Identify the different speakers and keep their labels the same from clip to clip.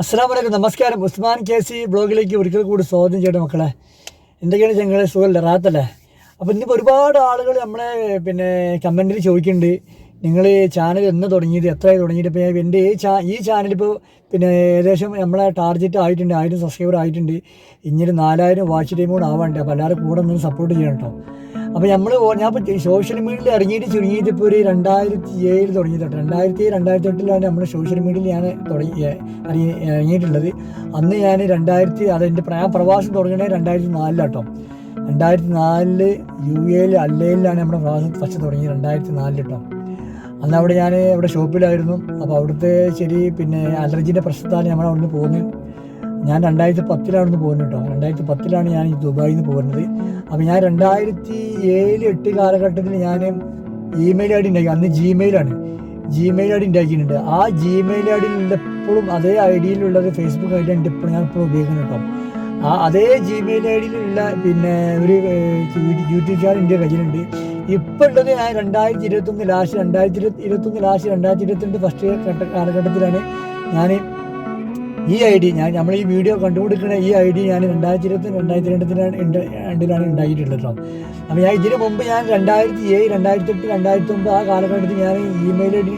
Speaker 1: അസ്സാം വലൈക്കും നമസ്കാരം. ഉസ്മാൻ കെ സി ബ്ലോഗിലേക്ക് ഒരിക്കൽ കൂടി സ്വാഗതം ചെയ്യണം മക്കളെ. എന്തൊക്കെയാണ് ഞങ്ങളെ സുഖമല്ലേ റാത്തല്ലേ അപ്പോൾ ഇന്നിപ്പോൾ ഒരുപാട് ആളുകൾ നമ്മളെ പിന്നെ കമന്റിൽ ചോദിക്കുന്നുണ്ട്. നിങ്ങൾ ചാനൽ എന്ന് തുടങ്ങിയത് എത്രയായി തുടങ്ങിയിട്ട്? ഇപ്പോൾ എന്റെ ഈ ചാ ഈ ചാനലിപ്പോൾ പിന്നെ ഏകദേശം നമ്മളെ ടാർഗറ്റ് ആയിട്ടുണ്ട്. ആയിരം സബ്സ്ക്രൈബർ ആയിട്ടുണ്ട്. ഇങ്ങനെ നാലായിരം വാച്ച് ടൈം കൂടെ ആവാണ്ട് അപ്പോൾ എല്ലാവരും കൂടെ നിന്ന് സപ്പോർട്ട് ചെയ്യണം കേട്ടോ അപ്പോൾ നമ്മൾ ഞാൻ സോഷ്യൽ മീഡിയയിൽ ഇറങ്ങിയിട്ട് ചുരുങ്ങിയിട്ട് ഇപ്പോൾ ഒരു രണ്ടായിരത്തി ഏഴിൽ തുടങ്ങിയിട്ടുണ്ട് രണ്ടായിരത്തി രണ്ടായിരത്തി എട്ടിലാണ് നമ്മൾ സോഷ്യൽ മീഡിയയിൽ ഞാൻ തുടങ്ങി ഇറങ്ങിയിട്ടുള്ളത്. അന്ന് ഞാൻ രണ്ടായിരത്തി അതെന്റെ ഞാൻ പ്രവാസം തുടങ്ങണത് രണ്ടായിരത്തി നാലിലാട്ടോ രണ്ടായിരത്തി നാലിൽ യു എയിൽ അല്ലയിലാണ് നമ്മുടെ പ്രവാസം ഫസ്റ്റ് തുടങ്ങി രണ്ടായിരത്തി നാലിലിട്ടോ അന്ന് അവിടെ ഞാൻ അവിടെ ഷോപ്പിലായിരുന്നു അപ്പോൾ അവിടുത്തെ ശരി പിന്നെ അലർജിന്റെ പ്രശ്നത്താണ് നമ്മൾ അവിടെ നിന്ന് പോകുന്നത് ഞാൻ രണ്ടായിരത്തി പത്തിലാണ് പോകുന്നത് കേട്ടോ. രണ്ടായിരത്തി പത്തിലാണ് ഞാൻ ഈ ദുബായിൽ നിന്ന് പോകുന്നത്. അപ്പോൾ ഞാൻ രണ്ടായിരത്തി ഏഴ് എട്ട് കാലഘട്ടത്തിൽ ഞാൻ ഇമെയിൽ ഐ ഡി ഉണ്ടാക്കി. അന്ന് ജിമെയിലാണ് ജിമെയിൽ ഐ ഡി ഉണ്ടാക്കിയിട്ടുണ്ട്. ആ ജിമെയിൽ ഐ ഡിയിൽ എപ്പോഴും അതേ ഐ ഡിയിലുള്ളത് ഫേസ്ബുക്ക് ഐ ഡി ഉണ്ട് ഇപ്പോഴും ഞാൻ ഇപ്പോഴും ഉപയോഗിക്കുന്നത് കേട്ടോ. ആ അതേ ജിമെയിൽ ഐ ഡിയിലുള്ള പിന്നെ ഒരു യൂട്യൂബ് ചാനൽ എന്റെ കയ്യിലുണ്ട്. ഇപ്പോൾ ഉള്ളത് ഞാൻ രണ്ടായിരത്തി ഇരുപത്തൊന്ന് ലാസ്റ്റ് രണ്ടായിരത്തി ഇരുപത്തി ഇരുപത്തൊന്ന് ലാസ്റ്റ് രണ്ടായിരത്തി ഇരുപത്തിരണ്ട് ഫസ്റ്റ് കാലഘട്ടത്തിലാണ് ഞാൻ ഈ ഐ ഡി ഞാൻ നമ്മൾ ഈ വീഡിയോ കണ്ടുപിടിക്കുന്ന ഈ ഐ ഡി ഞാൻ രണ്ടായിരത്തി ഇരുപത്തി രണ്ടായിരത്തി രണ്ടിലാണ് രണ്ടിലാണ് ഉണ്ടാക്കിയിട്ടുള്ളത് കേട്ടോ. അപ്പോൾ ഞാൻ ഇതിന് മുമ്പ് ഞാൻ രണ്ടായിരത്തി ഏഴ് രണ്ടായിരത്തി എട്ട് രണ്ടായിരത്തി ഒമ്പത് ആ കാലഘട്ടത്തിൽ ഞാൻ ഇമെയിൽ ഐ ഡി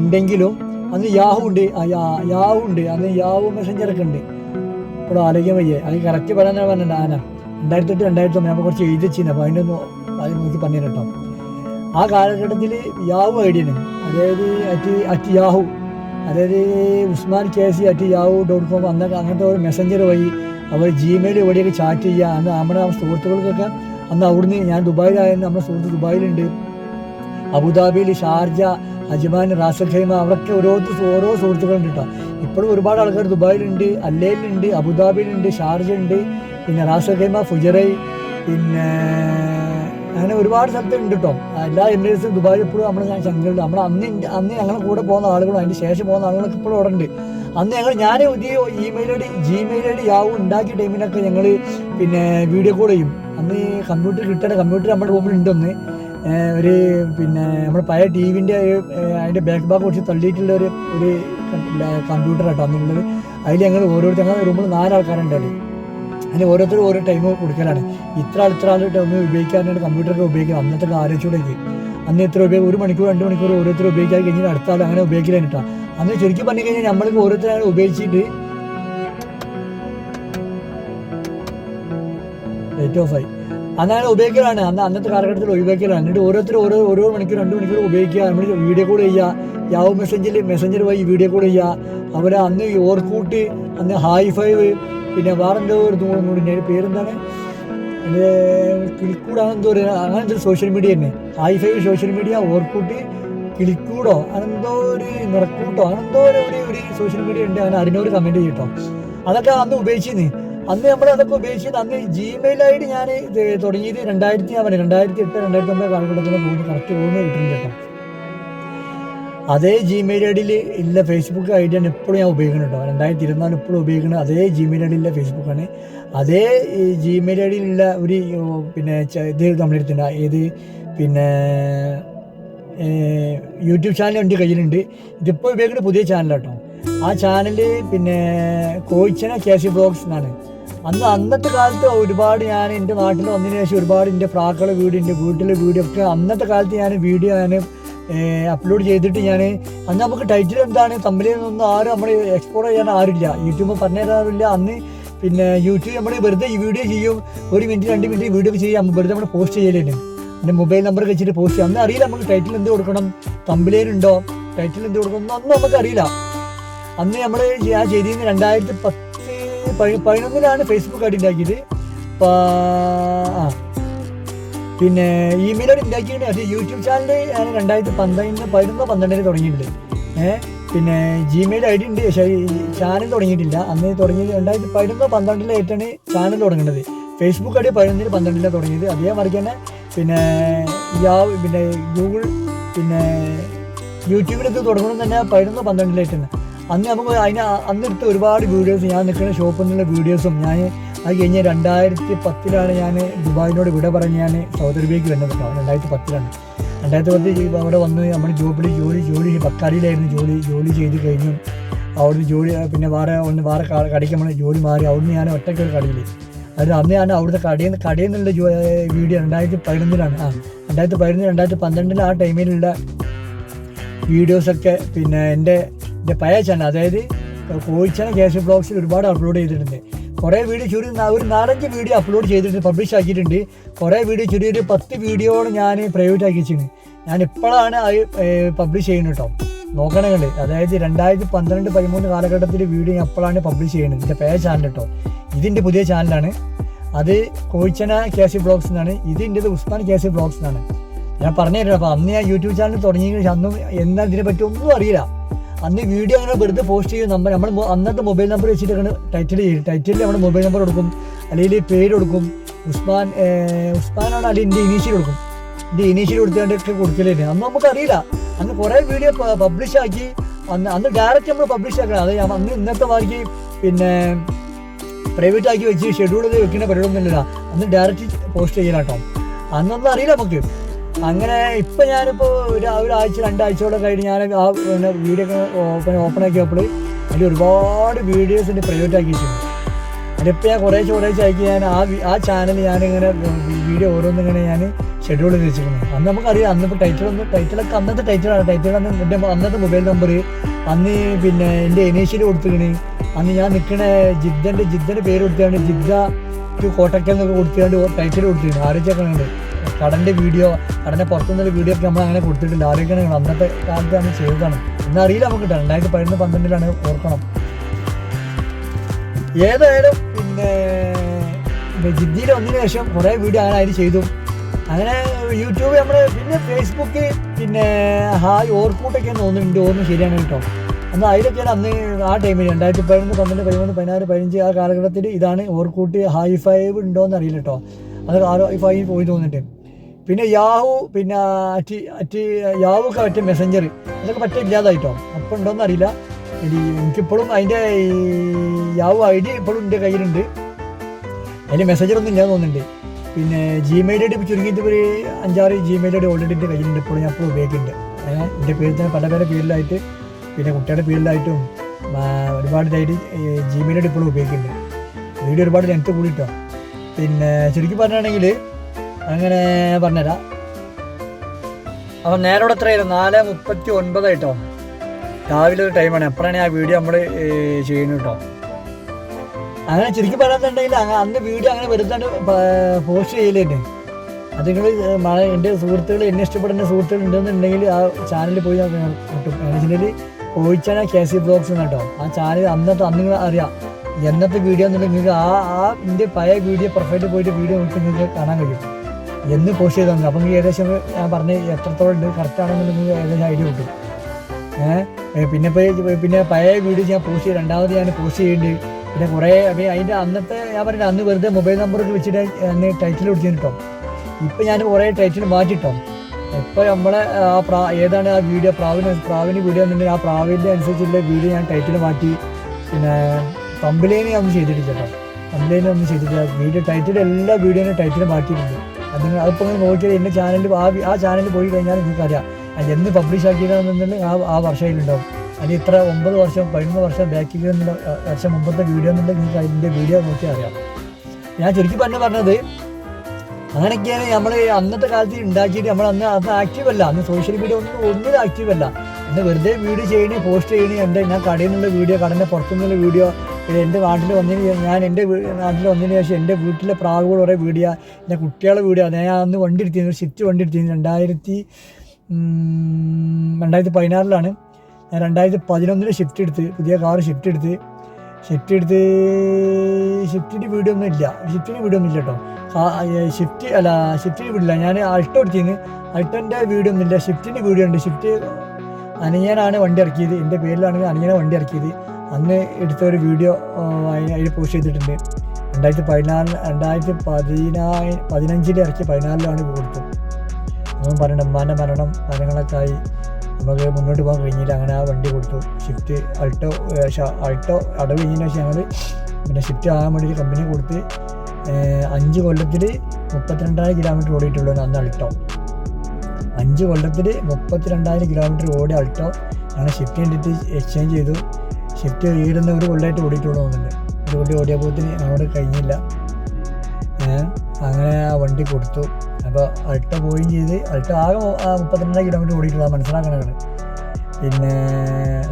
Speaker 1: ഉണ്ടെങ്കിലും അന്ന് യാഹു ഉണ്ട്. യാഹു ഉണ്ട്. അന്ന് യാഹു മെസ്സഞ്ചറൊക്കെ ഉണ്ട്. ഇപ്പോൾ ആലോചിക്കാൻ വയ്യേ. അത് കറക്റ്റ് പറയാനാണ് പറഞ്ഞത് ആന. രണ്ടായിരത്തി എട്ട് രണ്ടായിരത്തി ഒമ്പത് നമ്മൾ കുറച്ച് എഴുതി വെച്ചിരുന്നു അപ്പോൾ അതിന്റെ ഒന്ന് അത് നോക്കി പറഞ്ഞു കേട്ടോ. ആ കാലഘട്ടത്തിൽ യാഹു ഐ ഡിയാണ് അതായത് അറ്റ് അറ്റ് യാഹു അതായത് Usman K C at Yahoo dot com അന്ന അങ്ങനത്തെ ഒരു മെസ്സഞ്ചർ വഴി അവർ ജിമെയിൽ വഴിയൊക്കെ ചാറ്റ് ചെയ്യുക. അന്ന് നമ്മുടെ സുഹൃത്തുക്കൾക്കൊക്കെ അന്ന് അവിടുന്ന് ഞാൻ ദുബായിലായിരുന്നു. നമ്മുടെ സുഹൃത്ത് ദുബായിലുണ്ട്. അബുദാബിയിൽ ഷാർജ അജ്മാൻ റാസൽ ഖൈമ അവിടെയൊക്കെ ഓരോ ഓരോ സുഹൃത്തുക്കളുണ്ട് കേട്ടോ. ഇപ്പോഴും ഒരുപാട് ആൾക്കാർ ദുബായിലുണ്ട് അല്ലേലുണ്ട് അബുദാബിയിലുണ്ട് ഷാർജ ഉണ്ട്. പിന്നെ റാസൽ ഖൈമ ഫുജറൈ പിന്നെ അങ്ങനെ ഒരുപാട് സ്ഥലത്ത് ഉണ്ട് കേട്ടോ എല്ലാ എമിറേറ്റ്സും ദുബായിൽ ഇപ്പോഴും നമ്മൾ ഞാൻ ശങ്കരുണ്ട് നമ്മൾ അന്ന് അന്ന് ഞങ്ങളെ കൂടെ പോകുന്ന ആളുകളും അതിന് ശേഷം പോകുന്ന ആളുകളൊക്കെ ഇപ്പോഴും ഉണ്ട്. അന്ന് ഞങ്ങൾ ഞാൻ പുതിയ email I D Gmail I D യാവും ഉണ്ടാക്കിയ ടൈമിനൊക്കെ ഞങ്ങൾ പിന്നെ വീഡിയോ കോൾ ചെയ്യും. അന്ന് കമ്പ്യൂട്ടർ കിട്ടേണ്ട കമ്പ്യൂട്ടർ നമ്മുടെ റൂമിൽ ഉണ്ടെന്ന് ഒരു പിന്നെ നമ്മുടെ പഴയ ടി വിന്റെ അതിന്റെ ബാക്ക് ഭാഗം കുറച്ച് തള്ളിയിട്ടുള്ള ഒരു ഒരു കമ്പ്യൂട്ടർ കേട്ടോ അന്നുള്ളത്. അതിൽ ഞങ്ങൾ ഓരോരുത്തർ ഞങ്ങൾ റൂമിൽ നാലാൾക്കാരുണ്ടായിരുന്നു അതിന് ഓരോരുത്തരും ഓരോ ടൈം കൊടുക്കാനാണ് ഇത്ര ഇത്ര ആൾ ടൈം ഉപയോഗിക്കാനായിട്ട് കമ്പ്യൂട്ടറൊക്കെ ഉപയോഗിക്കുന്നത് അന്നത്തെ ആലോചിച്ചൂടേക്ക് അന്ന് എത്ര ഉപയോഗം ഒരു മണിക്കൂർ രണ്ട് മണിക്കൂർ ഓരോരുത്തർ ഉപയോഗിക്കാൻ കഴിഞ്ഞാൽ അടുത്ത ആൾ അങ്ങനെ ഉപയോഗിക്കാൻ കിട്ടാം അന്ന് ചുരുക്കി പറഞ്ഞു കഴിഞ്ഞാൽ നമ്മൾക്ക് ഓരോരുത്തരാണ് ഉപയോഗിച്ചിട്ട് ലൈറ്റ് ഓഫ് ആയി അന്നാണ് ഉപയോഗിക്കലാണ്. അന്ന് അന്നത്തെ കാലഘട്ടത്തിൽ ഉപയോഗിക്കലാണ്. എന്നിട്ട് ഓരോരുത്തർ ഓരോ ഓരോ മണിക്കൂർ രണ്ട് മണിക്കൂർ ഉപയോഗിക്കുക. നമ്മൾ വീഡിയോ കോൾ ചെയ്യുക. യാവ് മെസ്സഞ്ചറിൽ മെസ്സഞ്ചർ വഴി വീഡിയോ കോൾ ചെയ്യുക. അവരെ അന്ന് ഓർക്കൂട്ട് അന്ന് ഹൈ ഫൈവ് പിന്നെ വേറെന്തോ ഒരു തോന്നുന്നു കൂടി ഞാൻ പേരെന്താണ്? അത് കിളിക്കൂടാണ് എന്തോ ഒരു അങ്ങനത്തെ ഒരു സോഷ്യൽ മീഡിയ തന്നെ. ഹൈ ഫൈവ് സോഷ്യൽ മീഡിയ ഓർക്കൂട്ടി കിളിക്കൂടോ അങ്ങനെന്തോ ഒരു നിറക്കൂട്ടോ അങ്ങനെന്തോ ഒരു ഒരു ഒരു സോഷ്യൽ മീഡിയ ഉണ്ട്. അങ്ങനെ അതിനോട് കമന്റ് ചെയ്യട്ടോ. അതൊക്കെ അന്ന് ഉപയോഗിച്ചിരുന്നു. അന്ന് നമ്മൾ അതൊക്കെ ഉപയോഗിച്ചത് അന്ന് ജിമെയിൽ ഐ ഡി ഞാൻ തുടങ്ങിയത് രണ്ടായിരത്തി ഞാൻ പറഞ്ഞു രണ്ടായിരത്തി എട്ട് രണ്ടായിരത്തി ഒമ്പത് കാലഘട്ടത്തിൽ പോകുന്നു കറക്റ്റ് പോകുന്നത് കിട്ടുന്നില്ല കേട്ടോ. അതേ ജിമെയിൽ ഐ ഡിയിൽ ഇല്ല ഫേസ്ബുക്ക് ഐ ഡിയാണ് ഇപ്പോഴും ഞാൻ ഉപയോഗിക്കുന്നത് കേട്ടോ രണ്ടായിരത്തി ഇരുപത്തിനാല് ഇപ്പോഴും ഉപയോഗിക്കുന്നത് അതേ ജിമെയിൽ ഐ ഡിയിലെ ഫേസ്ബുക്കാണ് അതേ ജിമെയിൽ ഐ ഡിയിലുള്ള ഒരു പിന്നെ ഇത് നമ്മളെടുത്തിട്ടുണ്ട് ഏത് പിന്നെ യൂട്യൂബ് ചാനൽ എന്റെ കയ്യിലുണ്ട്. ഇതിപ്പോൾ ഉപയോഗിക്കുന്ന പുതിയ ചാനലാട്ടോ ആ ചാനൽ പിന്നെ കോയിച്ചന കേസി ബ്ലോഗ്സ് എന്നാണ്. അന്ന് അന്നത്തെ കാലത്ത് ഒരുപാട് ഞാൻ എന്റെ നാട്ടിൽ വന്നതിന് ശേഷം ഒരുപാട് എന്റെ പ്രാക്കളെ വീട് എന്റെ വീട്ടിലെ വീടൊക്കെ അന്നത്തെ കാലത്ത് ഞാൻ വീഡിയോ ഞാൻ അപ്ലോഡ് ചെയ്തിട്ട് ഞാൻ അന്ന് നമുക്ക് ടൈറ്റിൽ എന്താണ്? തമ്മിലൊന്നും ആരും നമ്മൾ എക്സ്പ്ലോർ ചെയ്യാൻ ആരില്ല യൂട്യൂബ് പറഞ്ഞു തരാറില്ല. അന്ന് പിന്നെ യൂട്യൂബ് നമ്മൾ വെറുതെ ഈ വീഡിയോ ചെയ്യും. ഒരു മിനിറ്റ് രണ്ട് മിനിറ്റ് വീഡിയോ ചെയ്യാം. വെറുതെ നമ്മൾ പോസ്റ്റ് ചെയ്യലുണ്ട് എന്റെ മൊബൈൽ നമ്പർ വെച്ചിട്ട് പോസ്റ്റ് ചെയ്യാം. അന്ന് അറിയില്ല നമുക്ക് ടൈറ്റിൽ എന്ത് കൊടുക്കണം. തമ്പിലേനുണ്ടോ ടൈറ്റിൽ എന്ത് കൊടുക്കണം? ഒന്നും നമുക്ക് അറിയില്ല. അന്ന് നമ്മൾ ഞാൻ ചെയ്തിരുന്ന രണ്ടായിരത്തി പത്ത് പതി- പതിനൊന്നിലാണ് ഫേസ്ബുക്ക് ആയിട്ട് ഉണ്ടാക്കിയത് ആ. പിന്നെ ഈ ഐ ഡി ഉണ്ടാക്കിയിട്ട് അത് യൂട്യൂബ് ചാനൽ ഞാൻ രണ്ടായിരത്തി പന്ത്രണ്ട് പതിനൊന്നോ പന്ത്രണ്ടിന് തുടങ്ങിയിട്ടുണ്ട്. ഏഹ് പിന്നെ ജിമെയിൽ ഐ ഡി ഉണ്ട് പക്ഷേ ചാനൽ തുടങ്ങിയിട്ടില്ല. അന്ന് തുടങ്ങിയത് രണ്ടായിരത്തി പതിനൊന്നോ പന്ത്രണ്ടിലായിട്ടാണ് ചാനൽ തുടങ്ങുന്നത്. ഫേസ്ബുക്ക് ഐ ഡി പതിനൊന്നിന് പന്ത്രണ്ടിലാണ് തുടങ്ങിയത്. അതേ മറിക്ക് തന്നെ പിന്നെ യാ പിന്നെ ഗൂഗിൾ പിന്നെ യൂട്യൂബിലൊക്കെ തുടങ്ങണം തന്നെ പതിനൊന്ന് പന്ത്രണ്ടിലായിട്ടാണ് അന്ന് നമുക്ക് അതിന് അന്നെടുത്ത് ഒരുപാട് വീഡിയോസ് ഞാൻ നിൽക്കുന്ന ഷോപ്പിൽ നിന്നുള്ള വീഡിയോസും ഞാൻ അത് കഴിഞ്ഞ് രണ്ടായിരത്തി പത്തിലാണ് ഞാൻ ദുബായിനോട് വിട പറഞ്ഞ് ഞാൻ സൗദി അറേബ്യയ്ക്ക് വന്നത് കേട്ടോ. രണ്ടായിരത്തി പത്തിലാണ് രണ്ടായിരത്തി പത്തിൽ അവിടെ വന്ന് നമ്മൾ ജോബിൽ ജോലി ജോലി ബക്കാരിയിലായിരുന്നു ജോലി ജോലി ചെയ്ത് കഴിഞ്ഞു. അവിടുന്ന് ജോലി പിന്നെ വേറെ ഒന്ന് വേറെ കടയ്ക്ക് നമ്മൾ ജോലി മാറി. അവിടുന്ന് ഞാൻ ഒറ്റയ്ക്ക് ഒരു കടയിൽ അത് അന്ന് ഞാൻ അവിടുത്തെ കടയിൽ നിന്ന് കടയിൽ നിന്നുള്ള ജോ- വീഡിയോ രണ്ടായിരത്തി പതിനൊന്നിലാണ് ആ രണ്ടായിരത്തി പതിനൊന്ന് രണ്ടായിരത്തി പന്ത്രണ്ടിൽ ആ ടൈമിലുള്ള വീഡിയോസൊക്കെ പിന്നെ എന്റെ എന്റെ പഴയ ചാനൽ അതായത് കോഴിച്ചാണ് കേസ് ബ്ലോഗ്സിൽ ഒരുപാട് അപ്ലോഡ് ചെയ്തിട്ടുണ്ട്. കുറേ വീഡിയോ ചുരു ഒരു നാലഞ്ച് വീഡിയോ അപ്ലോഡ് ചെയ്തിട്ടുണ്ട് പബ്ലിഷ് ആക്കിയിട്ടുണ്ട്. കുറേ വീഡിയോ ചുരു ഒരു പത്ത് വീഡിയോകൾ ഞാൻ പ്രൈവറ്റ് ആക്കി വെച്ചിരുന്നു ഞാൻ ഇപ്പോഴാണ് അത് പബ്ലിഷ് ചെയ്യുന്നത് കേട്ടോ. നോക്കണങ്ങൾ അതായത് രണ്ടായിരത്തി പന്ത്രണ്ട് പതിമൂന്ന് കാലഘട്ടത്തിൽ വീഡിയോ ഞാൻ അപ്പോഴാണ് പബ്ലിഷ് ചെയ്യുന്നത്. എന്റെ പേര് ചാനൽ കേട്ടോ ഇതിന്റെ പുതിയ ചാനലാണ് അത് കോഴിച്ചന കേസി ബ്ലോഗ്സ് എന്നാണ്. ഇതിന്റെത് ഉസ്മാൻ കേസി ബ്ലോഗ്സ് എന്നാണ്. ഞാൻ പറഞ്ഞു തരാം അപ്പോൾ അന്ന് ഞാൻ യൂട്യൂബ് ചാനൽ തുടങ്ങി അന്നും എന്താ ഇതിനെ പറ്റി ഒന്നും അറിയില്ല. അന്ന് വീഡിയോ അങ്ങനെ വെറുതെ പോസ്റ്റ് ചെയ്യും നമ്മൾ നമ്മൾ അന്നത്തെ മൊബൈൽ നമ്പർ വെച്ചിട്ട് അങ്ങനെ ടൈറ്റിൽ ചെയ്യും. ടൈറ്റിൽ നമ്മൾ മൊബൈൽ നമ്പർ കൊടുക്കും. അല്ലെങ്കിൽ പേര് കൊടുക്കും. ഉസ്മാൻ ഉസ്മാനാണ് അല്ലെങ്കിൽ എന്റെ ഇനീഷ്യൽ കൊടുക്കും എന്റെ ഇനീഷ്യൽ കൊടുത്തുകൊണ്ടൊക്കെ കൊടുക്കലായിരുന്നു അന്ന് നമുക്കറിയില്ല അന്ന് കുറേ വീഡിയോ പബ്ലിഷ് ആക്കി. അന്ന് അന്ന് ഡയറക്റ്റ് നമ്മൾ പബ്ലിഷ് ആക്കണം. അത് അന്ന് ഇന്നത്തെ വാക്കി പിന്നെ പ്രൈവറ്റ് ആക്കി വെച്ച് ഷെഡ്യൂൾ ചെയ്ത് വെക്കുന്ന പരിപാടിയൊന്നുമില്ല അന്ന് ഡയറക്റ്റ് പോസ്റ്റ് ചെയ്യലാട്ടോ. അന്നൊന്നും അറിയില്ല നമുക്ക്. അങ്ങനെ ഇപ്പം ഞാനിപ്പോൾ ഒരു ഒരാഴ്ച രണ്ടാഴ്ചയോടെ കഴിഞ്ഞ് ഞാൻ ആ പിന്നെ വീഡിയോ ഓപ്പൺ ഓപ്പൺ ആക്കിയപ്പോൾ അതിൽ ഒരുപാട് വീഡിയോസ് എന്റെ പ്രൈവറ്റ് ആക്കിയിട്ടുണ്ട്. അതിപ്പോൾ ഞാൻ കുറേ കുറേശ്ശെ ആക്കി ഞാൻ ആ ആ ചാനൽ ഞാനിങ്ങനെ വീഡിയോ ഓരോന്നിങ്ങനെ ഞാൻ ഷെഡ്യൂൾ ചെയ്ത് വെച്ചിരുന്നു അന്ന് നമുക്കറിയാം അന്നിപ്പോൾ ടൈറ്റിലൊന്നും ടൈറ്റിലൊക്കെ അന്നത്തെ ടൈറ്റിലാണ് അന്ന് എന്റെ അന്നത്തെ മൊബൈൽ നമ്പർ അന്ന് പിന്നെ എന്റെ ഇനീഷ്യൽ കൊടുത്തിക്കണ് അന്ന് ഞാൻ നിൽക്കണ ജിദ്ദന്റെ ജിദ്ദന്റെ പേര് കൊടുത്തുകൊണ്ട് ജിദ്ദ ടു കോട്ടക്കൽ എന്നൊക്കെ കൊടുത്തുകൊണ്ട് ടൈറ്റിൽ കൊടുത്തിരുന്നു ഉണ്ട് കടന്റെ വീഡിയോ കടന്റെ പുറത്തുനിന്നുള്ള വീഡിയോ ഒക്കെ നമ്മൾ അങ്ങനെ കൊടുത്തിട്ടില്ല ആരോഗ്യമാണ് അന്നത്തെ കാലത്ത് നമ്മൾ ചെയ്തതാണ്. എന്നറിയില്ല നമുക്ക്. രണ്ടായിരത്തി പതിനൊന്ന് പന്ത്രണ്ടിലാണ് ഓർക്കണം. ഏതായാലും പിന്നെ ജിദ്ദിയിൽ വന്നതിന് ശേഷം കുറേ വീഡിയോ അങ്ങനെ അതിന് ചെയ്തു. അങ്ങനെ യൂട്യൂബ് നമ്മൾ പിന്നെ ഫേസ്ബുക്ക് പിന്നെ ഹായ് ഓർക്കൂട്ടൊക്കെ തോന്നുന്നുണ്ട് ഓർമ്മ ശരിയാണ് കേട്ടോ. അന്ന് അതിലൊക്കെയാണ് അന്ന് ആ ടൈമിൽ രണ്ടായിരത്തി പതിനൊന്ന് പന്ത്രണ്ട് പതിമൂന്ന് പതിനാറ് പതിനഞ്ച് ആ കാലഘട്ടത്തിൽ ഇതാണ് ഓർക്കൂട്ട് ഹൈ ഫൈവ് ഉണ്ടോയെന്ന് അറിയില്ല കേട്ടോ. അത് ആരോ ഹൈ ഫൈവ് പോയി തോന്നുന്നുണ്ട് പിന്നെ യാഹു പിന്നെ അറ്റ് അറ്റ് യാഹുക്ക് പറ്റിയ മെസ്സഞ്ചർ അതൊക്കെ പറ്റ ഇല്ലാതായിട്ടോ. അപ്പോൾ ഉണ്ടോയെന്ന് അറിയില്ല. എനിക്കിപ്പോഴും അതിന്റെ യാഹു ഐ ഡി ഇപ്പോഴും എന്റെ കയ്യിലുണ്ട്. അതിന്റെ മെസ്സഞ്ചറൊന്നും ഇല്ലാതെ തോന്നുന്നുണ്ട്. പിന്നെ ജിമെയിൽ ഐ ഡി ചുരുങ്ങിയിട്ട് ഒരു അഞ്ചാറ് ജിമെയിൽ ഐ ഡി ഓൾറെഡി എന്റെ കയ്യിലുണ്ട്. ഇപ്പോഴും ഞാൻ ഇപ്പോൾ ഉപയോഗിക്കുന്നുണ്ട്. എന്റെ പേരിൽ തന്നെ പല പേരുടെ പേരിലായിട്ട് പിന്നെ കുട്ടിയുടെ പേരിലായിട്ടും ഒരുപാട് ജിമെയിൽ ഐ ഡി ഇപ്പോഴും ഉപയോഗിക്കുന്നുണ്ട്. വീഡിയോ ഒരുപാട് ലെങ്ത്ത് കൂടിയിട്ടോ പിന്നെ ചുരുക്കി പറഞ്ഞാണെങ്കിൽ അങ്ങനെ പറഞ്ഞുതരാം അപ്പം നേരോടെ എത്രയായിരുന്നു? നാല് മുപ്പത്തി ഒൻപതായിട്ടോ രാവിലെ ഒരു ടൈമാണ് എപ്പോഴാണ് ആ വീഡിയോ നമ്മൾ ചെയ്യുന്നത് കേട്ടോ അങ്ങനെ ചുരുക്കി പറയാന്നുണ്ടെങ്കിൽ അന്ന് വീഡിയോ അങ്ങനെ വെറുതെ പോസ്റ്റ് ചെയ്യലുണ്ട് അത് നിങ്ങൾ എന്റെ സുഹൃത്തുക്കൾ എന്നെ ഇഷ്ടപ്പെടുന്ന സുഹൃത്തുക്കൾ ഉണ്ടെന്നുണ്ടെങ്കിൽ ആ ചാനലിൽ പോയി കിട്ടും. എന്ന് വെച്ചിട്ടുണ്ടെങ്കിൽ കോഴിച്ചാന കെ സി ബ്ലോഗ്സ് കേട്ടോ ആ ചാനൽ അന്നത്തെ അന്ന് നിങ്ങൾ അറിയാം. എന്നത്തെ വീഡിയോ എന്നുണ്ടെങ്കിൽ നിങ്ങൾക്ക് ആ ആ എന്റെ പഴയ വീഡിയോ പ്രൊഫൈലിൽ പോയിട്ട് വീഡിയോ നോക്കി നിങ്ങൾക്ക് കാണാൻ കഴിയും. എന്ന് പോസ്റ്റ് ചെയ്ത് തന്നെ. അപ്പം ഏകദേശം ഞാൻ പറഞ്ഞ് എത്രത്തോളം ഉണ്ട് കറക്റ്റ് ആണെന്നുണ്ടെങ്കിൽ നിങ്ങൾക്ക് ഏകദേശം ഐഡിയ കിട്ടും. ഏഹ് പിന്നെ ഇപ്പോൾ പിന്നെ പഴയ വീഡിയോ ഞാൻ പോസ്റ്റ് ചെയ്ത് രണ്ടാമത് ഞാൻ പോസ്റ്റ് ചെയ്യേണ്ടി. പിന്നെ കുറേ അപ്പം അതിന്റെ അന്നത്തെ ഞാൻ പറഞ്ഞില്ല അന്ന് വെറുതെ മൊബൈൽ നമ്പറൊക്കെ വെച്ചിട്ട് അന്ന് ടൈറ്റിൽ കൊടുത്തു കേട്ടോ ഇപ്പം ഞാൻ കുറേ ടൈറ്റിൽ മാറ്റിട്ടോ. ഇപ്പോൾ നമ്മളെ ആ പ്രാ ഏതാണ് ആ വീഡിയോ പ്രാവിന് പ്രാവിന് വീഡിയോ എന്നുണ്ടെങ്കിൽ ആ പ്രാവിന്റെ അനുസരിച്ചുള്ള വീഡിയോ ഞാൻ ടൈറ്റിൽ മാറ്റി. പിന്നെ തമ്പിലേന് ഒന്നും ചെയ്തിട്ടില്ല കേട്ടോ. തമ്പിലേനെ ഒന്നും ചെയ്തിട്ടില്ല. വീഡിയോ ടൈറ്റിൽ എല്ലാ വീഡിയോനും ടൈറ്റിൽ മാറ്റിയിട്ടുണ്ട്. അത് അതിപ്പോൾ നിങ്ങൾ നോക്കിയാൽ എന്റെ ചാനലിൽ ആ ആ ചാനലിൽ പോയി കഴിഞ്ഞാൽ നിങ്ങൾക്ക് അറിയാം അത് എന്ന് പബ്ലിഷ് ആക്കിയതാണെന്നുണ്ടെങ്കിൽ ആ ആ വർഷയിലുണ്ടാവും അല്ലെങ്കിൽ ഇത്ര ഒമ്പത് വർഷം പതിനൊന്ന് വർഷം ബാക്കിൽ നിന്നുള്ള വർഷം മുമ്പത്തെ വീഡിയോ എന്നുണ്ടെങ്കിൽ നിങ്ങൾക്ക് അതിന്റെ വീഡിയോ നോക്കി അറിയാം. ഞാൻ ചുരുക്കി പറഞ്ഞു പറഞ്ഞത് അങ്ങനെയൊക്കെയാണ് നമ്മൾ അന്നത്തെ കാലത്ത് ഉണ്ടാക്കിയിട്ട് നമ്മൾ അന്ന് അന്ന് ആക്റ്റീവ് അല്ല. അന്ന് സോഷ്യൽ മീഡിയ ഒന്നും ഒന്നും ആക്റ്റീവ് അല്ല. അന്ന് വെറുതെ വീഡിയോ ചെയ്യണേ പോസ്റ്റ് ചെയ്യണേ എന്റെ ഞാൻ കടയിൽ നിന്നുള്ള വീഡിയോ കടന്റെ പുറത്തുനിന്നുള്ള വീഡിയോ പിന്നെ എന്റെ നാട്ടിൽ വന്നതിന് ഞാൻ എന്റെ നാട്ടിൽ വന്നതിന് ശേഷം എന്റെ വീട്ടിലെ പ്രാവുകൾ കുറേ വീടിയാ. എന്റെ കുട്ടികളെ വീടിയാണ് ഞാൻ അന്ന് വണ്ടി എടുത്തിരുന്നു. ഷിഫ്റ്റ് വണ്ടി എടുത്തിരുന്നു. രണ്ടായിരത്തി രണ്ടായിരത്തി പതിനാറിലാണ് ഞാൻ രണ്ടായിരത്തി പതിനൊന്നിൽ ഷിഫ്റ്റ് എടുത്ത് പുതിയ കാർ ഷിഫ്റ്റ് എടുത്ത് ഷിഫ്റ്റ് എടുത്ത് ഷിഫ്റ്റിന്റെ വീടൊന്നും ഇല്ല. ഷിഫ്റ്റിന് വീടൊന്നും ഇല്ല കേട്ടോ. ഷിഫ്റ്റ് അല്ല ഷിഫ്റ്റിന് വീടില്ല. ഞാൻ അൾട്ടോ എടുത്തിരുന്നു. അൾട്ടോന്റെ വീടൊന്നും ഇല്ല. ഷിഫ്റ്റിന്റെ വീടുണ്ട്. ഷിഫ്റ്റ് അനിയനാണ് വണ്ടി ഇറക്കിയത്. എന്റെ പേരിലാണെങ്കിൽ അനിയനെ വണ്ടി ഇറക്കിയത്. അന്ന് എടുത്ത ഒരു വീഡിയോ അതിൽ പോസ്റ്റ് ചെയ്തിട്ടുണ്ട്. രണ്ടായിരത്തി പതിനാല് രണ്ടായിരത്തി പതിനായി പതിനഞ്ചിൽ ഇറക്കി പതിനാലിലാണ് കൊടുത്തത്. ഒന്നും പറയണ്ട ഉമ്മാന്റെ മരണം കാര്യങ്ങളൊക്കെ ആയി. നമുക്ക് മുന്നോട്ട് പോകാൻ കഴിഞ്ഞില്ല. അങ്ങനെ ആ വണ്ടി കൊടുത്തു. ഷിഫ്റ്റ് അൾട്ടോ അൾട്ടോ അടവ് കഴിഞ്ഞതിന് ശേഷം ഞങ്ങൾ പിന്നെ ഷിഫ്റ്റ് ആകാൻ വേണ്ടി കമ്പനി കൊടുത്ത് അഞ്ച് കൊല്ലത്തിൽ മുപ്പത്തിരണ്ടായിരം കിലോമീറ്റർ ഓടിയിട്ടുള്ളൂ അന്ന് അൾട്ടോ അഞ്ച് കൊല്ലത്തിൽ മുപ്പത്തിരണ്ടായിരം കിലോമീറ്റർ ഓടി അൾട്ടോ ഞങ്ങൾ ഷിഫ്റ്റ് കണ്ടിട്ട് എക്സ്ചേഞ്ച് ചെയ്തു. ഷിഫ്റ്റ് വീടുന്ന ഒരു കൊല്ലായിട്ട് ഓടിയിട്ടുള്ളൂ തോന്നുന്നുണ്ട്. ഒരു കൊല്ലം ഓടിയപ്പോഴത്തിന് അവിടെ കഴിഞ്ഞില്ല. അങ്ങനെ ആ വണ്ടി കൊടുത്തു. അപ്പോൾ അൾട്ട പോവുകയും ചെയ്ത് അൾട്ട ആകെ മുപ്പത്തിരണ്ട് കിലോമീറ്റർ ഓടിയിട്ടുള്ള മനസ്സിലാക്കണത്. പിന്നെ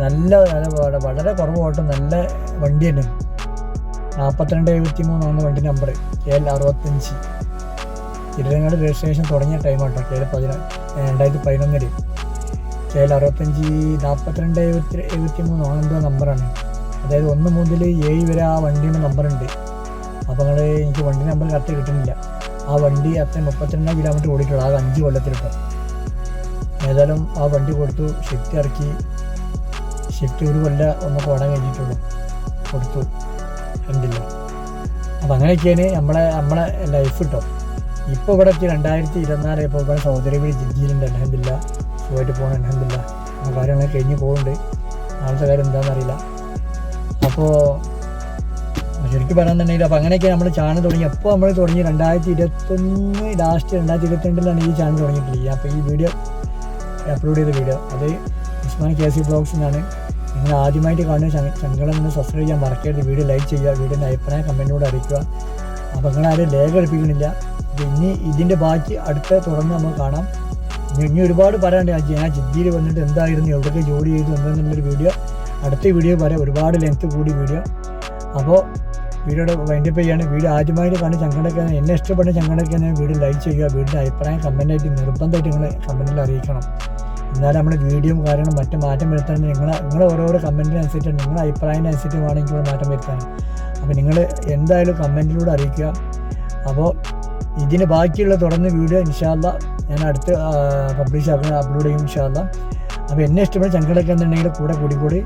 Speaker 1: നല്ല നല്ല വളരെ- കുറവ് ഓട്ടം നല്ല വണ്ടി തന്നെ. നാൽപ്പത്തിരണ്ട് എഴുപത്തി മൂന്നാണ് വണ്ടി നമ്പർ കെ എൽ അറുപത്തഞ്ച് തിരുവനങ്ങാട് രജിസ്ട്രേഷൻ തുടങ്ങിയ ടൈം കേട്ടോ കെ എൽ പതിനാ രണ്ടായിരത്തി പതിനൊന്നിൽ എൽ അറുപത്തഞ്ച് നാൽപ്പത്തിരണ്ട് എഴുപത്തി എഴുപത്തി മൂന്ന് എന്തോ നമ്പറാണ് അതായത് ഒന്ന് മുതൽ ഏഴ് വരെ ആ വണ്ടിയുടെ നമ്പറുണ്ട് അപ്പോൾ നിങ്ങൾ എനിക്ക് വണ്ടി നമ്പർ കറക്റ്റ് കിട്ടുന്നില്ല. ആ വണ്ടി അത്ര മുപ്പത്തിരണ്ട് കിലോമീറ്റർ ഓടിയിട്ടുള്ളൂ അത് അഞ്ച് കൊല്ലത്തിലിട്ട്. ഏതായാലും ആ വണ്ടി കൊടുത്തു ഷിഫ്റ്റ് ഇറക്കി. ഷിഫ്റ്റ് ഒരു കൊല്ലം ഒന്ന് ഓടാൻ കഴിഞ്ഞിട്ടുള്ളൂ. കൊടുത്തു. കണ്ടില്ല. അപ്പം അങ്ങനെയൊക്കെയാണ് നമ്മളെ നമ്മളെ ലൈഫ് കിട്ടും ഇപ്പോൾ ഇവിടെ എത്തി രണ്ടായിരത്തി ഇരുപത്തിനാല് ഇപ്പോൾ ഇവിടെ സൗദി അറേബ്യ ജിദ്ദിയിലുണ്ട് അലഹമില്ല സുഖമായിട്ട് പോകണം അലഹമില്ല ആ കാര്യങ്ങളൊക്കെ കഴിഞ്ഞ് പോകുന്നുണ്ട് നാളത്തെ കാര്യം എന്താണെന്നറിയില്ല അപ്പോൾ ശരിക്കും പറയാന്നുണ്ടെങ്കിൽ അപ്പോൾ അങ്ങനെയൊക്കെ നമ്മൾ ചാനൽ തുടങ്ങി. അപ്പോൾ നമ്മൾ തുടങ്ങി? രണ്ടായിരത്തി ഇരുപത്തൊന്ന് ലാസ്റ്റ് രണ്ടായിരത്തി ഇരുപത്തിരണ്ടിലാണ് ഈ ചാനൽ തുടങ്ങിയിട്ടുള്ളത്. അപ്പോൾ ഈ വീഡിയോ അപ്ലോഡ് ചെയ്ത വീഡിയോ അത് ഉസ്മാൻ കെ സി ബ്ലോഗ്സ് എന്നാണ്. നിങ്ങൾ ആദ്യമായിട്ട് കാണുന്ന ചങ്കളെ നിന്ന് സബ്സ്ക്രൈബ് ചെയ്യാൻ മറക്കരുത്. വീഡിയോ ലൈക്ക് ചെയ്യുക വീഡിയോന്റെ അഭിപ്രായം കമന്റിലൂടെ അറിയിക്കുക. അപ്പോൾ നിങ്ങൾ ആരും ലേഖ എടുപ്പിക്കുന്നില്ല ഇനി ഇതിന്റെ ബാക്കി അടുത്ത തുടർന്ന് നമ്മൾ കാണാം. ഇനി ഒരുപാട് പറയാണ്ട് ഞാൻ ജിദ്ദിയിൽ വന്നിട്ട് എന്തായിരുന്നു എവിടെയൊക്കെ ജോലി ചെയ്തു എന്താണെന്നുള്ളൊരു വീഡിയോ. അടുത്ത വീഡിയോ പറയാം ഒരുപാട് ലെങ്ത് കൂടി വീഡിയോ. അപ്പോൾ വീഡിയോയുടെ വൈൻഡപ്പ് ചെയ്യാണ്. വീഡിയോ ആദ്യമായിട്ട് കാണാൻ ചങ്കടൊക്കെ എന്നെ ഇഷ്ടപ്പെടുന്ന ചങ്കടൊക്കെ വീഡിയോ ലൈക്ക് ചെയ്യുക. വീടിന്റെ അഭിപ്രായം കമന്റായിട്ട് നിർബന്ധമായിട്ട് നിങ്ങൾ കമന്റിൽ അറിയിക്കണം. എന്നാലും നമ്മുടെ വീഡിയോ കാര്യങ്ങളും മറ്റു മാറ്റം വരുത്താൻ നിങ്ങൾ നിങ്ങളെ ഓരോരോ കമന്റിനനുസരിച്ച് നിങ്ങളുടെ അഭിപ്രായത്തിനനുസരിച്ച് വേണമെങ്കിൽ മാറ്റം വരുത്താൻ. അപ്പോൾ നിങ്ങൾ എന്തായാലും കമന്റിലൂടെ അറിയിക്കുക. അപ്പോൾ ഇതിന് ബാക്കിയുള്ള തുടർന്ന് വീഡിയോ ഇൻഷാല്ല ഞാൻ അടുത്ത് പബ്ലിഷ് ആക്കുന്ന അപ്ലോഡ് ചെയ്യും ഇൻഷാല്ല അപ്പോൾ എന്നെ ഇഷ്ടപ്പെടുന്ന ചങ്കടൊക്കെ എന്നുണ്ടെങ്കിൽ കൂടെ കൂടി കൂടി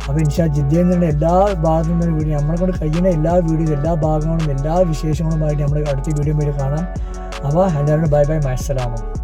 Speaker 1: അപ്പോൾ ഇൻഷാ ജിദ്ദയിൽ എല്ലാ ഭാഗത്തു നിന്നും വീഡിയോ നമ്മളെ കൊണ്ട് കഴിയുന്ന എല്ലാ വീഡിയോ എല്ലാ ഭാഗങ്ങളും എല്ലാ വിശേഷങ്ങളുമായിട്ട് നമ്മൾ അടുത്ത വീഡിയോ വീഡിയോ കാണാം അപ്പോൾ എല്ലാവരും ബൈ ബൈ മത്സലാമോ